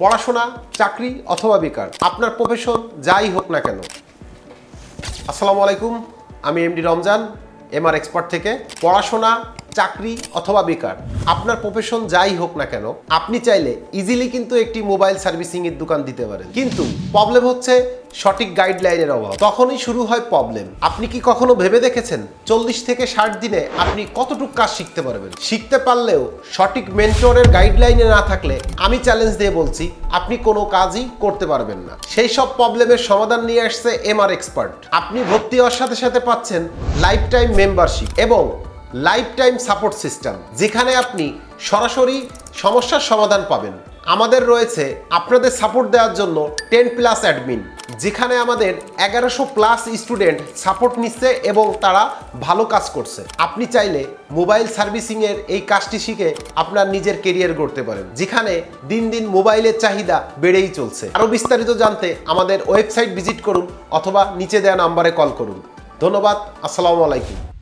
পড়াশোনা, চাকরি অথবা বেকার, আপনার প্রফেশন যাই হোক না কেন। আসসালামু আলাইকুম, আমি এমডি রমজান এমআর এক্সপার্ট থেকে। পড়াশোনা চাকরি অথবা বেকার, আপনার প্রফেশন যাই হোক না কেন, আপনি চাইলে ইজিলি কিন্তু একটি মোবাইল সার্ভিসিং এর দোকান দিতে পারেন। কিন্তু প্রবলেম হচ্ছে সঠিক গাইডলাইনের অভাব। তখনই শুরু হয় প্রবলেম আপনি কি কখনো ভেবে দেখেছেন চল্লিশ থেকে ষাট দিনে আপনি কতটুকু কাজ শিখতে পারবেন? শিখতে পারলেও সঠিক মেন্টরের গাইডলাইনে না থাকলে আমি চ্যালেঞ্জ দিয়ে বলছি, আপনি কোনো কাজই করতে পারবেন না। সেই সব প্রবলেমের সমাধান নিয়ে আসছে এমআর এক্সপার্ট আপনি ভর্তি হওয়ার সাথে সাথে পাচ্ছেন লাইফ টাইম মেম্বারশিপ এবং লাইফ টাইম সাপোর্ট সিস্টেম যেখানে আপনি সরাসরি সমস্যার সমাধান পাবেন। আমাদের রয়েছে আপনাদের সাপোর্ট দেওয়ার জন্য টেন প্লাস অ্যাডমিন যেখানে আমাদের এগারোশো প্লাস স্টুডেন্ট সাপোর্ট নিচ্ছে এবং তারা ভালো কাজ করছে। আপনি চাইলে মোবাইল সার্ভিসিংয়ের এই কাজটি শিখে আপনার নিজের কেরিয়ার গড়তে পারেন, যেখানে দিন দিন মোবাইলের চাহিদা বেড়েই চলছে। আরও বিস্তারিত জানতে আমাদের ওয়েবসাইট ভিজিট করুন অথবা নিচে দেওয়া নাম্বারে কল করুন। ধন্যবাদ, আসসালামু আলাইকুম।